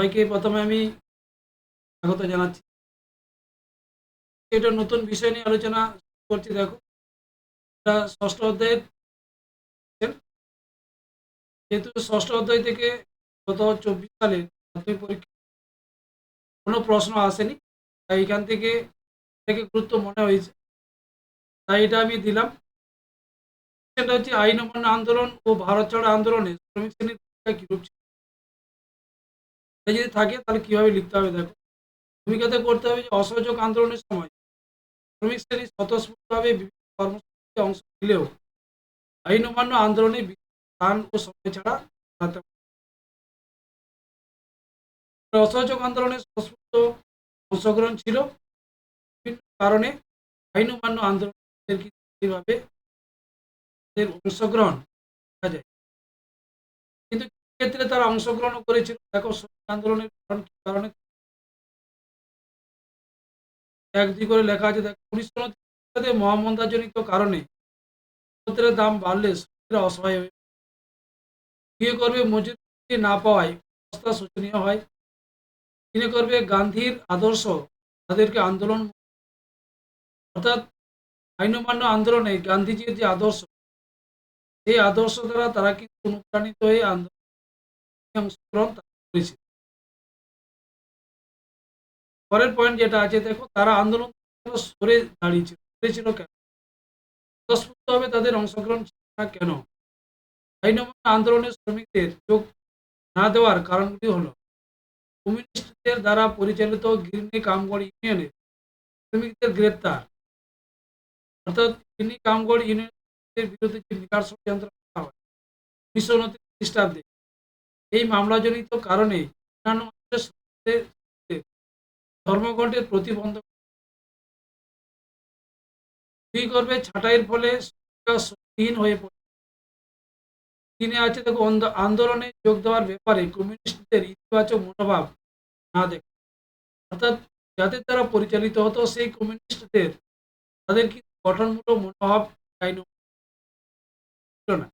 সবাইকে প্রথমে আমি স্বাগত জানাচ্ছি। এটা নতুন বিষয় নিয়ে আলোচনা করছি, দেখো। ষষ্ঠ অধ্যায়ের যেহেতু ষষ্ঠ অধ্যায় থেকে গত চব্বিশ সালে মাধ্যমিক পরীক্ষা কোনো প্রশ্ন আসেনি, তাই এখান থেকে থেকে গুরুত্ব মনে হয়েছে। তাই এটা আমি দিলাম। সেটা হচ্ছে আইন অমান্য আন্দোলন ও ভারত ছাড়ো আন্দোলনে শ্রমিক শ্রেণির ভূমিকা কিরূপ ছিল? যদি থাকে, তাহলে কীভাবে লিখতে হবে দেখো? ভূমিকাতে করতে হবে যে অসহযোগ আন্দোলনের সময় শ্রমিক শ্রেণি স্বতঃস্ফূর্তভাবে বিভিন্ন কর্মসূচিতে অংশ নিলেও আইন অমান্য আন্দোলনে স্থান ও সময় ছাড়া অসহযোগ আন্দোলনে স্বতঃস্ফূর্ত অংশগ্রহণ ছিল। বিভিন্ন কারণে আইন অমান্য আন্দোলনের কীভাবে অংশগ্রহণ দেখা যায়? ক্ষেত্রে তারা অংশগ্রহণ করেছিল। দেখো শ্রমিক আন্দোলনের কারণ কি কারণে এক দুই করে লেখা আছে, দেখো উনিশশো উনত্রিশ মহামন্দাজনিত কারণে পত্রের দাম বাড়লে শ্রমিকরা অসহায় হয়ে বিয়ে করবে মজুরি না পাওয়ায় অবস্থা শোচনীয় হয়। তিনি করবে গান্ধীর আদর্শ, তাদেরকে আন্দোলন অর্থাৎ আইনমান্য আন্দোলনে গান্ধীজির যে আদর্শ, সেই আদর্শ দ্বারা তারা কিন্তু অনুপ্রাণিত হয়ে আন্দোলনে অংশগ্রহণ তারা করেছে। পরের পয়েন্ট যেটা আছে, দেখো, তারা আন্দোলন সরে দাঁড়িয়েছিল কেন? স্বতঃস্ফূর্তভাবে তাদের অংশগ্রহণ কেন? আইন অমান্য আন্দোলনে শ্রমিকদের যোগ না দেওয়ার কারণগুলি হলো, কমিউনিস্টদের দ্বারা পরিচালিত গিরনি কামগড় ইউনিয়নের শ্রমিকদের গ্রেপ্তার। অর্থাৎ গিরনি কামগড় ইউনিয়নের বিরুদ্ধে যে নিকার ষড়যন্ত্র করা হয় উনিশশো উনত্রিশ খ্রিস্টাব্দে এই মামলাজনিত কারণে অন্যান্য ধর্মঘটের প্রতিবন্ধক দুই করবে? ছাঁটাইয়ের ফলে শক্তিহীন হয়ে পড়ে। তিনি আছে, দেখো আন্দোলনে যোগ দেওয়ার ব্যাপারে কমিউনিস্টদের ইতিবাচক মনোভাব না দেখে। অর্থাৎ যাদের দ্বারা পরিচালিত হতো, সেই কমিউনিস্টদের তাদের কিন্তু গঠনমূলক মনোভাব ছিল না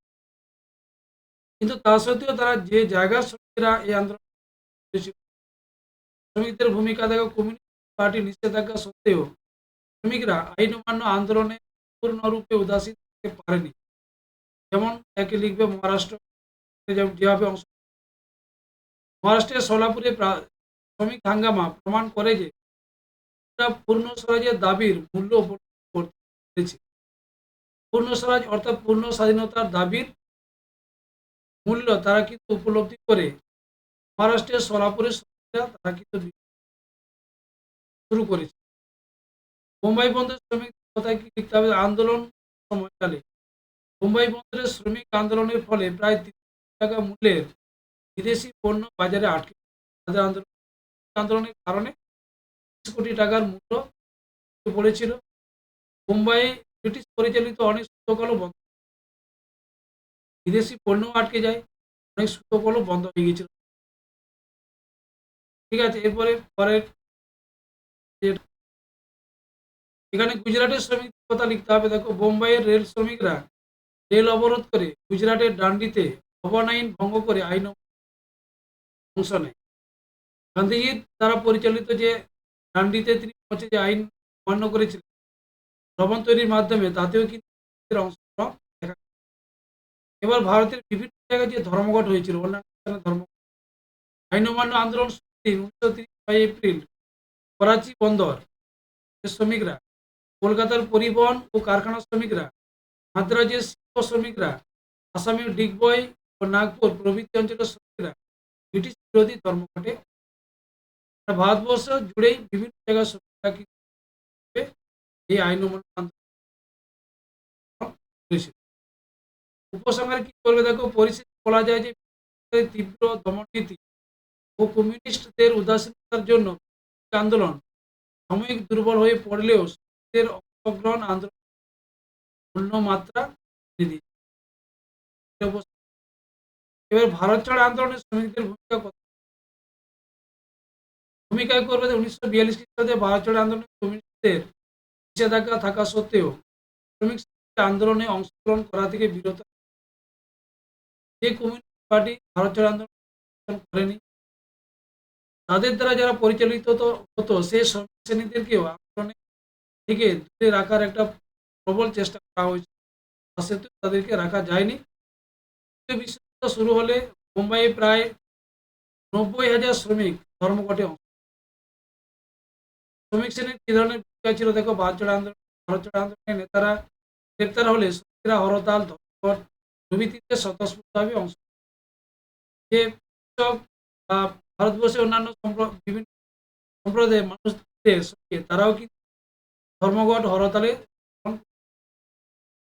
কিন্তু তা সত্ত্বেও তারা যে জায়গার শ্রমিকরা এই আন্দোলন শ্রমিকদের ভূমিকা দেখো, কমিউনিস্ট পার্টি নিষেধাজ্ঞা সত্ত্বেও শ্রমিকরা আইন অমান্য আন্দোলনে পূর্ণরূপে উদাসীন থাকতে পারেনি। যেমন একে লিখবে, মহারাষ্ট্র যেভাবে অংশ মহারাষ্ট্রের সোলাপুরে শ্রমিক হাঙ্গামা প্রমাণ করে যে পূর্ণ স্বরাজের দাবির মূল্য পেরেছে। পূর্ণ স্বরাজ অর্থাৎ পূর্ণ স্বাধীনতার দাবির মূল্য তারা কিন্তু উপলব্ধি করে মহারাষ্ট্রের সোলাপুরের শ্রমিকরা তারা কিন্তু শুরু করেছে। মুম্বাই বন্দর শ্রমিক কোথায় কি লিখতে হবে? আন্দোলন সময়কালে। মুম্বাই বন্দরের শ্রমিক আন্দোলনের ফলে প্রায় তিন টাকা মূল্যের বিদেশি পণ্য বাজারে আটকে তাদের আন্দোলন আন্দোলনের কারণে কোটি টাকার মূল্য পড়েছিল। মুম্বাই ব্রিটিশ পরিচালিত অনেক সুতকলও বন্ধ বিদেশি পণ্য আটকে যায়, অনেক সুতকলও বন্ধ হয়ে গিয়েছিল ঠিক আছে, এরপরে পরের এখানে গুজরাটের শ্রমিক কথা লিখতে হবে দেখো, বোম্বাইয়ের রেল শ্রমিকরা রেল অবরোধ করে গুজরাটের ডান্ডিতে ভবন আইন ভঙ্গ করে আইন অংশ নেয় গান্ধীজির দ্বারা পরিচালিত যে ডান্ডিতে তিনি হচ্ছে যে আইন মান্য করেছিলেন, লবণ তৈরির মাধ্যমে, তাতেও কিন্তু যায়। এবার ভারতের বিভিন্ন জায়গায় যে ধর্মঘট হয়েছিল ধর্মঘট আইন অমান্য আন্দোলন উনিশশো তিরিশ এপ্রিল করাচি বন্দর শ্রমিকরা, কলকাতার পরিবহন ও কারখানা শ্রমিকরা, মাদ্রাজের শিল্প শ্রমিকরা, আসামের ডিগবয় ও নাগপুর প্রভৃতি অঞ্চলের শ্রমিকরা ব্রিটিশ বিরোধী ধর্মঘটে ভারতবর্ষ জুড়েই বিভিন্ন জায়গায় শ্রমিকরা এই আইন অমান্য আন্দোলন করেছিল। উপসংহারে কি করবে দেখো? পরিস্থিতি বলা যায় যে তীব্র দমননীতি ও কমিউনিস্টদের উদাসীনতার জন্য আন্দোলন। সাময়িক দুর্বল হয়ে পড়লেও শ্রমিকদের অংশগ্রহণ আন্দোলন অন্য মাত্রা এবার ভারত ছাড় আন্দোলনে শ্রমিকদের ভূমিকা কত? ভূমিকায় করবে উনিশশো বিয়াল্লিশ খ্রিস্টাব্দে ভারত ছাড় আন্দোলনে কমিউনিস্টদের নিষেধাজ্ঞা থাকা সত্ত্বেও শ্রমিক আন্দোলনে অংশগ্রহণ করা থেকে বিরত যে কমিউনিস্ট পার্টি ভারত ছাড় আন্দোলন করেনি, তাদের দ্বারা যারা পরিচালিত হতো সেই শ্রমিক শ্রেণীদেরকেও আন্দোলনে থেকে দূরে রাখার একটা প্রবল চেষ্টা করা হয়েছে। তা সত্ত্বেও তাদেরকে রাখা যায়নি। বিশ্বযুদ্ধ শুরু হলে মুম্বাইয়ে প্রায় নব্বই হাজার শ্রমিক ধর্মঘটে শ্রমিক শ্রেণির কি ধরনের ভূমিকা ছিল? দেখো, ভারত আন্দোলন, ভারত ছাড়ো আন্দোলনের নেতারা গ্রেপ্তার হলে শ্রমিকরা হরতাল, ধর্মঘট প্রভৃতিতে স্বতঃস্ফূর্তভাবে অংশ। যে সব আহ, ভারতবর্ষের অন্যান্য বিভিন্ন সম্প্রদায়ের মানুষদের সঙ্গে তারাও কি ধর্মঘট হরতালে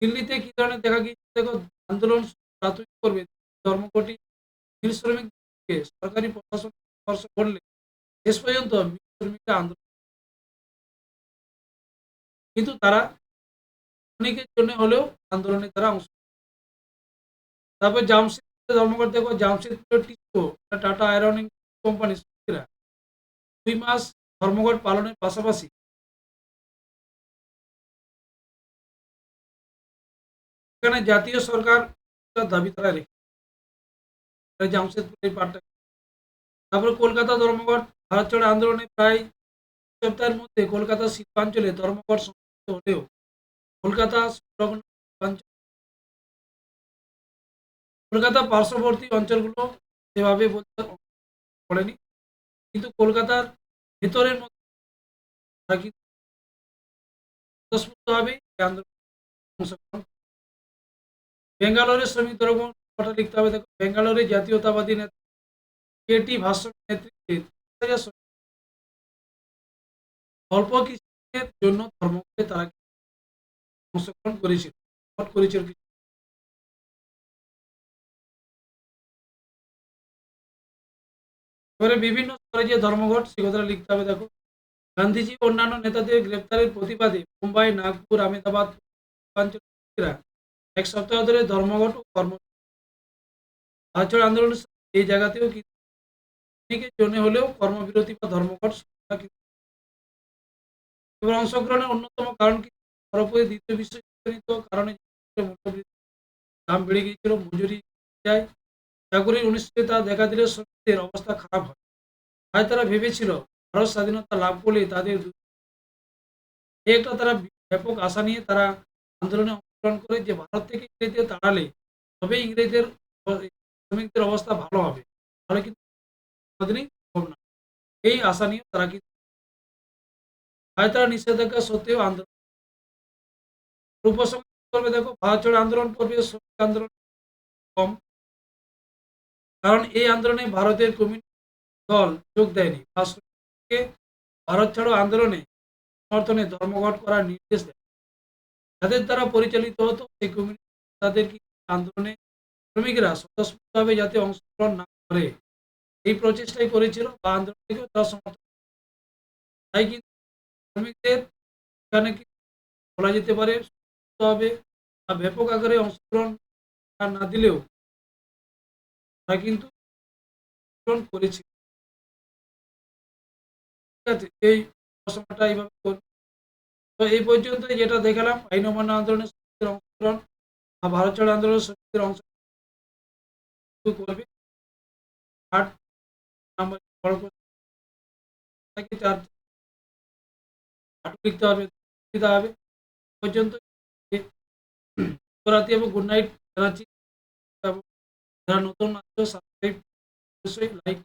দিল্লিতে কি ধরনের দেখা গিয়েছে দেখো আন্দোলন প্রাথমিক করবে ধর্মঘটি মিল শ্রমিককে সরকারি প্রশাসন স্পর্শ করলে শেষ পর্যন্ত মিল শ্রমিকরা আন্দোলন কিন্তু তারা অনেকের জন্য হলেও আন্দোলনে তারা অংশ। তারপর জামশেদপুরে ধর্মঘট দেখো, জামশেদপুরের টিস্কো টাটা আয়রনিং কোম্পানি শ্রমিকরা দুই মাস ধর্মঘট পালনের পাশাপাশি এখানে জাতীয় সরকার দাবি তারা রেখে জামশেদপুর এই তারপর কলকাতা ধর্মঘট, ভারত ছাড়ো আন্দোলনে প্রায় সপ্তাহের মধ্যে কলকাতা শিল্পাঞ্চলে ধর্মঘট সংঘটিত হলেও কলকাতা সংলগ্ন শিল্পাঞ্চল কলকাতা পার্শ্ববর্তী অঞ্চলগুলো সেভাবে পড়েনি কিন্তু কলকাতার ভেতরের মধ্যে বেঙ্গালোরের শ্রমিক ধর্মঘট কথা লিখতে হবে, দেখো বেঙ্গালোরে জাতীয়তাবাদী নেতা কেটি ভাষ্য নেতৃত্বে অল্প কিছুদিনের জন্য ধর্মঘটে তারা অংশগ্রহণ করেছিল করেছিল। এবারে বিভিন্ন স্তরে যে ধর্মঘট সে কথাটা লিখতে হবে, দেখো। গান্ধীজি অন্যান্য নেতাদের গ্রেপ্তারের প্রতিবাদে মুম্বাই, নাগপুর, আহমেদাবাদ এক সপ্তাহ ধরে ধর্মঘট ও কর্ম আচরণ আন্দোলনের সময় এই জায়গাতেও কিন্তু জন্য হলেও কর্মবিরতি বা ধর্মঘট এবার অংশগ্রহণের অন্যতম কারণ কি? সর্বোপরি দ্বিতীয় বিশ্বযুদ্ধজনিত কারণে দাম বেড়ে গিয়েছিল, মজুরি যায়। চাকরির অনিশ্চয়তা দেখা দিলে শ্রমিকদের অবস্থা খারাপ হয়। তাই তারা ভেবেছিল, ভারত স্বাধীনতা লাভ করলে তাদের একটা তারা ব্যাপক আশা নিয়ে তারা আন্দোলনে অংশগ্রহণ করে যে ভারত থেকে ইংরেজদের তাড়ালে তবে ইংরেজদের শ্রমিকদের অবস্থা ভালো হবে। তাহলে কিন্তু এই আশা নিয়ে তারা কিন্তু তাই তারা নিষেধাজ্ঞা সত্ত্বেও আন্দোলন উপসংহার করবে। দেখো, ভারত ছাড়ো আন্দোলন করবে, শ্রমিক আন্দোলন কম। কারণ এই আন্দোলনে ভারতের কমিউনিস্ট দল যোগ দেয়নি। ভারত ছাড়ো আন্দোলনে সমর্থনে ধর্মঘট করার নির্দেশ দেয়। যাদের দ্বারা পরিচালিত হতো, সেই কমিউনিস্ট তাদের আন্দোলনে শ্রমিকরা স্বতঃস্ফূর্তভাবে যাতে অংশগ্রহণ না করে, এই প্রচেষ্টাই করেছিল বা আন্দোলন থেকেও তারা সমর্থন তাই কিন্তু শ্রমিকদের এখানে বলা যেতে পারে হবে বা ব্যাপক আকারে অংশগ্রহণ না দিলেও তারা কিন্তু করেছিল ঠিক আছে, এই প্রশ্নটা এইভাবে তো এই পর্যন্ত যেটা দেখালাম, আইন অমান্য আন্দোলনের অংশগ্রহণ ভারত ছাড়ো আন্দোলনের শুরু করবে। আট নাম্বার থেকে চার লিখতে হবে দিতে হবে। পর্যন্ত এবং গুড নাইট জানাচ্ছি। যারা নতুন আছো সাবস্ক্রাইব অবশ্যই লাইক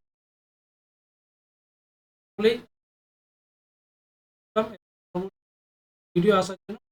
ভিডিও আসার জন্য